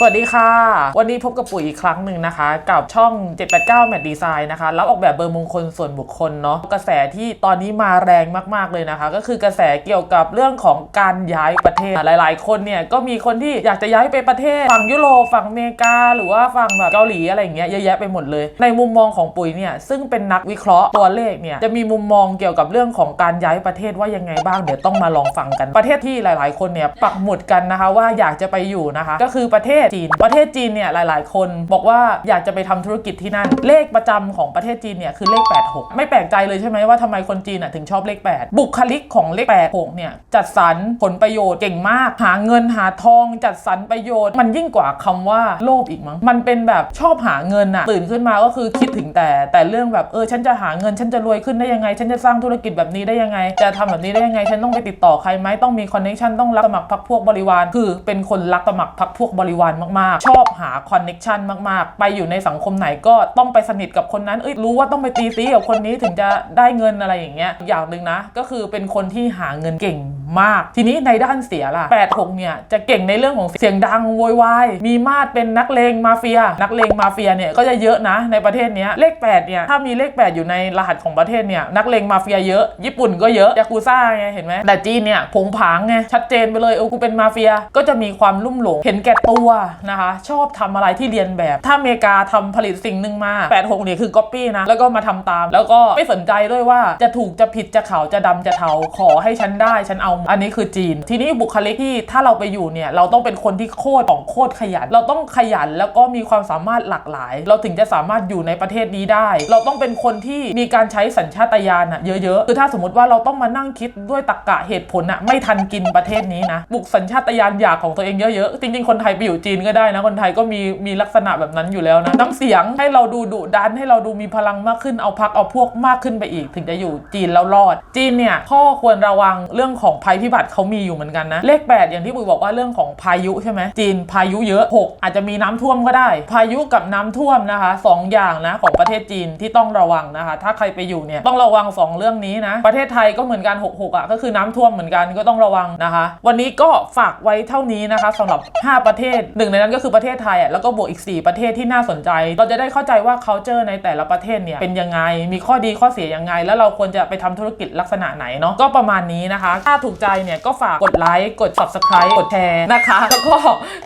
สวัสดีค่ะ วันนี้พบกับปุ๋ยอีกครั้งหนึ่งนะคะ กับช่อง 789 Mad Design นะคะรับออกแบบเบอร์มงคลส่วนบุคคลเนาะกระแสที่ตอนนี้มาแรงมากๆเลยนะคะ ก็คือกระแสเกี่ยวกับเรื่องของการย้ายประเทศหลาย ๆ คนเนี่ยก็มีคนที่อยากจะย้ายไปประเทศฝั่งยุโรปฝั่งอเมริกา หรือว่าฝั่งแบบเกาหลีอะไรอย่างเงี้ยเยอะแยะไปหมดเลย ในมุมมองของปุ๋ยเนี่ยซึ่งเป็นนักวิเคราะห์ตัวเลขเนี่ยจะมีมุมมองเกี่ยวกับเรื่องของการย้ายประเทศว่ายังไงบ้างเดี๋ยวต้องมาลองฟังกันประเทศที่หลาย ๆ คนเนี่ยปักหมุดกันนะคะว่าอยากจะไปอยู่นะคะ ก็คือประเทศจีน ประเทศจีนเนี่ยหลาย ๆ คนบอกว่าอยากจะไปทำธุรกิจที่นั่น เลขประจำของประเทศจีนเนี่ยคือเลข 86 ไม่แปลกใจเลยใช่ไหมว่าทำไมคนจีนอะถึงชอบเลข 8 บุคลิกของเลข 86 เนี่ยจัดสรรผลประโยชน์เก่งมาก หาเงินหาทองจัดสรรประโยชน์ มันยิ่งกว่าคำว่าโลภอีกมั้ง มันเป็นแบบชอบหาเงินอะตื่นขึ้นมาก็คือคิดถึงแต่ แต่เรื่องแบบเออฉันจะหาเงินฉันจะรวยขึ้นได้ยังไง ฉันจะสร้างธุรกิจแบบนี้ได้ยังไง จะทำแบบนี้ได้ยังไง ฉันต้องไปติดต่อใครไหมต้องมีคอนเนคชั่นต้องรับสมัครพักพวกบริวาร คือเป็นคนรักสมัครพักพวกบริวารมากๆ ชอบหาคอนเน็กชันมากๆ ไปอยู่ในสังคมไหนก็ต้องไปสนิทกับคนนั้นเอ้ยรู้ว่าต้องไปตีซีกับคนนี้ถึงจะได้เงินอะไรอย่างเงี้ยอย่างหนึ่งนะ ก็คือเป็นคนที่หาเงินเก่ง มาก ทีนี้ในด้านเสียล่ะ86เนี่ยจะเก่งในเรื่องของเสียงดังโวยวายมีมาดเป็นนักเลงมาเฟีย นักเลงมาเฟียเนี่ยก็จะเยอะนะในประเทศนี้เลข8เนี่ยถ้ามีเลข 8 อยู่ในรหัสของประเทศเนี่ยนักเลงมาเฟียเยอะ ญี่ปุ่นก็เยอะยากูซ่าไงเห็นไหมแต่จีนเนี่ยผงผางไงชัดเจนไปเลยเออกูเป็นมาเฟียก็จะมีความลุ่มหลงเห็นแก่ตัวนะคะชอบทำอะไรที่เรียนแบบ ถ้าอเมริกาทำผลิตสิ่งหนึ่งมา86เนี่ยคือก๊อปปี้นะแล้วก็มาทำตาม แล้วก็ไม่สนใจด้วยว่าจะถูกจะผิดจะขาวจะดำจะเทาขอให้ฉันได้ฉันเอาอันนี้คือจีน ทีนี้บุคลิกที่ถ้าเราไปอยู่เนี่ย เราต้องเป็นคนที่โคตรของโคตรขยัน เราต้องขยันแล้วก็มีความสามารถหลากหลาย เราถึงจะสามารถอยู่ในประเทศนี้ได้ เราต้องเป็นคนที่มีการใช้สัญชาตญาณอะเยอะๆคือถ้าสมมติว่าเราต้องมานั่งคิดด้วยตรรกะเหตุผลอะไม่ทันกินประเทศนี้นะบุกสัญชาตญาณอยากของตัวเองเยอะๆจริงๆคนไทยไปอยู่จีนก็ได้นะคนไทยก็มีมีลักษณะแบบนั้นอยู่แล้วนะน้ำเสียงให้เราดูดุดันให้เราดูมีพลังมากขึ้นเอาพักเอาพวกมากขึ้นไปอีก ถึงจะอยู่จีนแล้วรอด จีนเนี่ยข้อควรระวังเรื่องของภัยพิบัติเขามีอยู่เหมือนกันนะ เลข 8 อย่างที่ปุ๋ยบอกว่าเรื่องของพายุใช่ไหมจีนพายุเยอะ 6 อาจจะมีน้ำท่วมก็ได้ พายุกับน้ำท่วมนะคะสองอย่างนะของประเทศจีนที่ต้องระวังนะคะ ถ้าใครไปอยู่เนี่ยต้องระวัง 2 เรื่องนี้นะ ประเทศไทยก็เหมือนกัน 66อะก็คือน้ำท่วมเหมือนกันก็ต้องระวังนะคะ วันนี้ก็ฝากไว้เท่านี้นะคะสำหรับ 5 ประเทศหนึ่งในนั้นก็คือประเทศไทยอะแล้วก็บวกอีก 4 ประเทศที่น่าสนใจ เราจะได้เข้าใจว่า culture ในแต่ละประเทศเนี่ยเป็นยังไงมีข้อดีข้อเสียยังไง แล้วเราควรจะไปทำธุรกิจลักษณะไหนเนาะก็ประมาณนี้นะคะ ถ้าถูกใจเนี่ยก็ฝากกดไลค์กด subscribe กดแชร์นะคะ แล้วก็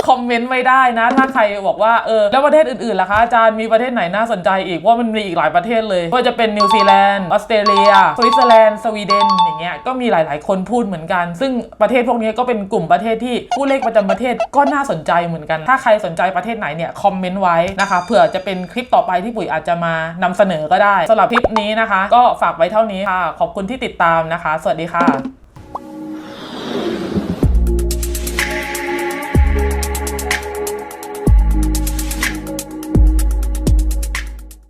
คอมเมนต์ไว้ได้นะ ถ้าใครบอกว่าเออแล้วประเทศอื่นๆล่ะคะอาจารย์มีประเทศไหนน่าสนใจอีกว่ามันมีอีกหลายประเทศเลยว่าจะเป็นนิวซีแลนด์ออสเตรเลียสวิตเซอร์แลนด์สวีเดนอย่างเงี้ยก็มีหลาย ๆ คนพูดเหมือนกัน ซึ่งประเทศพวกนี้ก็เป็นกลุ่มประเทศที่ผู้เลขประจำประเทศก็น่าสนใจเหมือนกัน ถ้าใครสนใจประเทศไหนเนี่ยคอมเมนต์ไว้นะคะเผื่อจะเป็นคลิปต่อไปที่ปุ๋ยอาจจะมานำเสนอก็ได้สำหรับคลิปนี้นะคะ ก็ฝากไว้เท่านี้ค่ะ ขอบคุณที่ติดตามนะคะ สวัสดีค่ะ